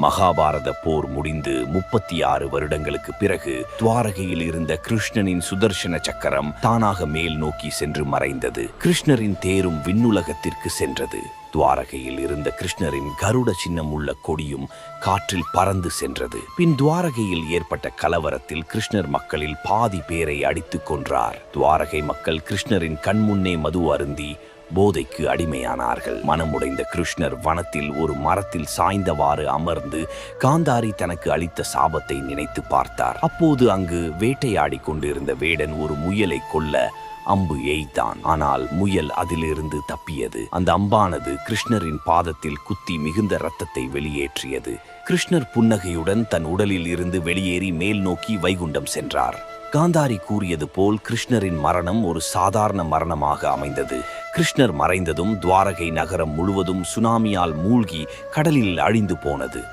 மகாபாரத போர் முடிந்து முப்பத்தி ஆறு வருடங்களுக்கு பிறகு துவாரகையில் இருந்த கிருஷ்ணனின் சுதர்சன சக்கரம் தானாக மேல் நோக்கி சென்று மறைந்தது. கிருஷ்ணரின் தேரும் விண்ணுலகத்திற்கு சென்றது. துவாரகையில் இருந்த கிருஷ்ணரின் கருட சின்னம் உள்ள கொடியும் காற்றில் பறந்து சென்றது. பின் துவாரகையில் ஏற்பட்ட கலவரத்தில் கிருஷ்ணர் மக்களில் பாதி பேரை அடித்துக் கொன்றார். துவாரகை மக்கள் கிருஷ்ணரின் கண்முன்னே மது அருந்தி போதைக்கு அடிமையானார்கள். மனமுடைந்த கிருஷ்ணர் வனத்தில் ஒரு மரத்தில் சாய்ந்தவாறு அமர்ந்து காந்தாரி தனக்கு அளித்த சாபத்தை நினைத்து பார்த்தார். அப்போது அங்கு வேட்டையாடி கொண்டிருந்த வேடன் ஒரு முயலை கொல்ல அம்பு எய்தான். ஆனால் முயல் அதிலிருந்து தப்பியது. அந்த அம்பானது கிருஷ்ணரின் பாதத்தில் குத்தி மிகுந்த ரத்தத்தை வெளியேற்றியது. கிருஷ்ணர் புன்னகையுடன் தன் உடலில் இருந்து வெளியேறி மேல் நோக்கி வைகுண்டம் சென்றார். காந்தாரி கூறியது போல் கிருஷ்ணரின் மரணம் ஒரு சாதாரண மரணமாக அமைந்தது. கிருஷ்ணர் மறைந்ததும் துவாரகை நகரம் முழுவதும் சுனாமியால் மூழ்கி கடலில் அழிந்து போனது.